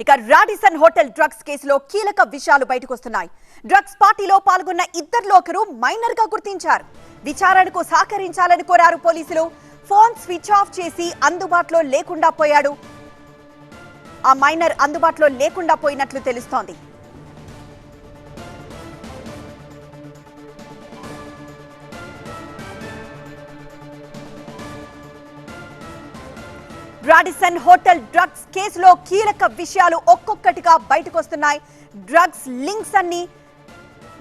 ఇక Radisson hotel drugs కేసులో కీలక విషయాలు బయటకొస్తున్నాయి. డ్రగ్స్ పార్టీలో పాల్గొన్న ఇద్దరిలో ఒకరు మైనర్గా గుర్తించారు. విచారణకు సహకరించాలని కోరారు పోలీసులు. ఫోన్ స్విచ్ ఆఫ్ చేసి అందుబాటులో లేకుండా పోయాడు. ఆ మైనర్ అందుబాటులో లేకుండా పోయినట్లు తెలుస్తోంది. రాడిసన్ హోటల్ డ్రగ్స్ కేసులో కీలక విషయాలు ఒక్కొక్కటిగా బయటకొస్తున్నాయి. డ్రగ్స్ లింక్స్ అన్ని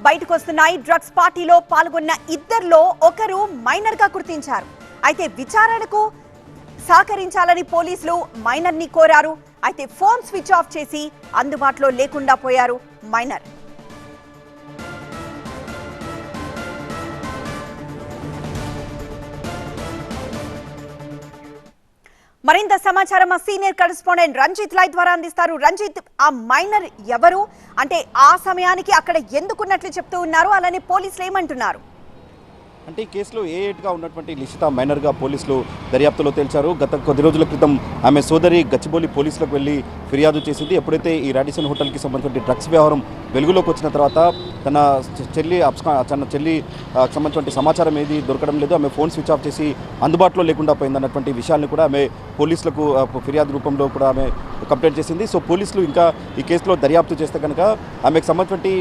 బయటకొస్తున్నాయి. డ్రగ్స్ పార్టీలో పాల్గొన్న ఇద్దరిలో ఒకరు మైనర్గా గుర్తించారు. అయితే విచారణకు సహకరించాలని పోలీసులు మైనర్ని కోరారు. అయితే ఫోన్ స్విచ్ ఆఫ్ చేసి అందుబాటులో లేకుండా పోయారు మైనర్. మరింత సమాచారం మా సీనియర్ కరెస్పాండెంట్ రంజిత్ లై ద్వారా అందిస్తారు. రంజిత్ ఆ మైనర్ ఎవరు? అంటే ఆ సమయానికి అక్కడ ఎందుకున్నట్లు చెప్తూ ఉన్నారు? అలానే పోలీసులు ఏమంటున్నారు? అంటే ఈ కేసులో ఏ ఏట్గా ఉన్నటువంటి లిషిత మైనర్గా పోలీసులు దర్యాప్తులో తేల్చారు? గత కొద్ది రోజుల క్రితం ఆమె సోదరి గచ్చిబౌలి పోలీసులకు వెళ్ళి ఫిర్యాదు చేసింది. ఎప్పుడైతే ఈ రాడిసన్ హోటల్కి సంబంధించిన డ్రగ్స్ వ్యవహారం వెలుగులోకి వచ్చిన తర్వాత తన చెల్లి అబ్స్కా తన చెల్లి సంబంధించిన సమాచారం ఏది దొరకడం లేదు. ఆమె ఫోన్ స్విచ్ ఆఫ్ చేసి అందుబాటులో లేకుండా పోయిందన్నటువంటి విషయాన్ని కూడా ఆమె పోలీసులకు ఫిర్యాదు రూపంలో కూడా ఆమె కంప్లైంట్ చేసింది. సో పోలీసులు ఇంకా ఈ కేసులో దర్యాప్తు చేస్తే కనుక ఆమెకు సంబంధించి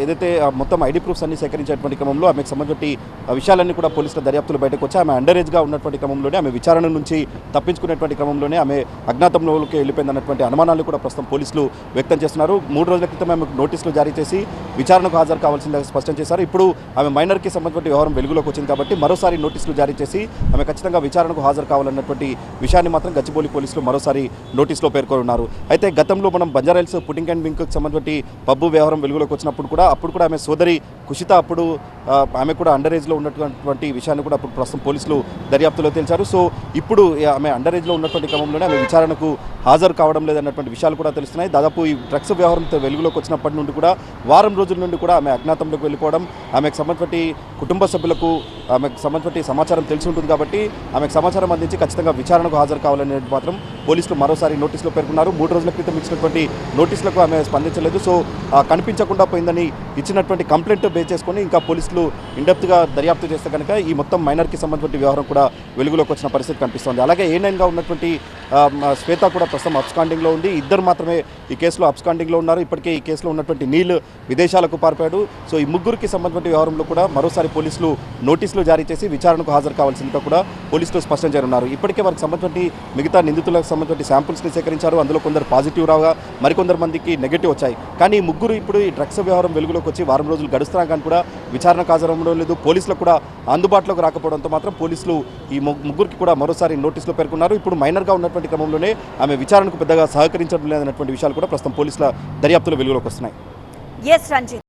ఏదైతే ఆ, మొత్తం ఐడి ప్రూఫ్స్ అన్ని సేకరించేటువంటి క్రమంలో ఆమెకు సంబంధించి ఆ విషయాలన్నీ కూడా పోలీసుల దర్యాప్తులు బయటకు వచ్చి ఆమె అండర్ ఏజ్గా ఉన్నటువంటి క్రమంలోనే ఆమె విచారణ నుంచి తప్పించుకునేటువంటి క్రమంలోనే ఆమె అజ్ఞాతంలోకి వెళ్ళిపోయిందన్నటువంటి అనుమానాలు కూడా ప్రస్తుతం పోలీసులు వ్యక్తం చేస్తున్నారు. మూడు రోజుల క్రితం ఆమెకు నోటీసులు జారీ చేసి విచారణకు హాజరు కావాల్సిందిగా స్పష్టం చేశారు. ఇప్పుడు ఆమె మైనర్కి సంబంధించిన వ్యవహారం వెలుగులోకి వచ్చింది కాబట్టి మరోసారి నోటీసులు జారీ చేసి ఆమె ఖచ్చితంగా విచారణకు హాజరు కావాలన్నటువంటి విషయాన్ని మాత్రం గచ్చిబౌలి పోలీసులు మరోసారి నోటీసులో పేర్కొన్నారు. అయితే గతంలో మనం బంజారాయిల్స్ పుటింగ్ అండ్ బింక్ సంబంధించి పబ్బు వ్యవహారం వెలుగులోకి వచ్చినప్పుడు కూడా అప్పుడు కూడా ఆమె సోదరి కుషిత అప్పుడు ఆమె కూడా అండర్ ఏజ్లో ఉన్నటువంటి విషయాన్ని కూడా అప్పుడు ప్రస్తుతం పోలీసులు దర్యాప్తులో తేల్చారు. సో ఇప్పుడు ఆమె అండర్ ఏజ్లో ఉన్నటువంటి క్రమంలోనే ఆమె విచారణకు హాజరు కావడం లేదన్నటువంటి విషయాలు కూడా తెలుస్తున్నాయి. దాదాపు ఈ డ్రగ్స్ వ్యవహారం వెలుగులోకి వచ్చినప్పటి నుండి కూడా వారం రోజుల నుండి కూడా ఆమె అజ్ఞాతంలోకి వెళ్ళిపోవడం ఆమెకు సంబంధించి కుటుంబ సభ్యులకు ఆమెకు సంబంధించి సమాచారం తెలిసి ఉంటుంది కాబట్టి ఆమెకు సమాచారం అందించి ఖచ్చితంగా విచారణకు హాజరు కావాలనేది మాత్రం పోలీసులు మరోసారి నోటీసులో పేర్కొన్నారు. మూడు రోజుల క్రితం ఇచ్చినటువంటి నోటీసులకు ఆమె స్పందించలేదు. సో ఆ, కనిపించకుండా పోయిందని ఇచ్చినటువంటి కంప్లైంట్ బేస్ చేసుకొని ఇంకా పోలీసులు ఇండెప్త్గా దర్యాప్తు చేస్తే కనుక ఈ మొత్తం మైనర్కి సంబంధించిన వ్యవహారం కూడా వెలుగులోకి వచ్చిన పరిస్థితి కనిపిస్తోంది. అలాగే ఏ నైన్గా ఉన్నటువంటి శ్వేత కూడా ప్రస్తుతం అబ్స్కాండింగ్లో ఉంది. ఇద్దరు మాత్రమే ఈ కేసులో అబ్స్కాండింగ్లో ఉన్నారు. ఇప్పటికే ఈ కేసులో ఉన్నటువంటి నీల్ విదేశాలకు పారిపోయాడు. సో ఈ ముగ్గురికి సంబంధించిన వ్యవహారంలో కూడా మరోసారి పోలీసులు నోటీసులు జారీ చేసి విచారణకు హాజరు కావాల్సిందిగా కూడా పోలీసులు స్పష్టం చేయనున్నారు. ఇప్పటికే వారికి సంబంధించిన మిగతా నిందితులకు సంబంధించిన శాంపుల్స్ని సేకరించారు. అందులో కొందరు పాజిటివ్ రాగా మరికొందరు మందికి నెగిటివ్ వచ్చాయి. కానీ ఈ ముగ్గురు ఇప్పుడు ఈ డ్రగ్స్ వ్యవహారం వెలుగులోకి వచ్చి వారం రోజులు గడుస్తున్నా కానీ కూడా విచారణకు హాజరవడం లేదు. పోలీసులకు కూడా అందుబాటులోకి రాకపోవడంతో మాత్రం పోలీసులు ఈ ముగ్గురికి కూడా మరోసారి నోటీసులు పేర్కొన్నారు. ఇప్పుడు మైనర్గా ఉన్నటువంటి క్రమంలోనే ఆమె విచారణకు పెద్దగా సహకరించడం లేదన్నటువంటి విషయాలు కూడా ప్రస్తుతం పోలీసుల దర్యాప్తులో వెలుగులోకి వస్తున్నాయి. ఎస్ రంజిత్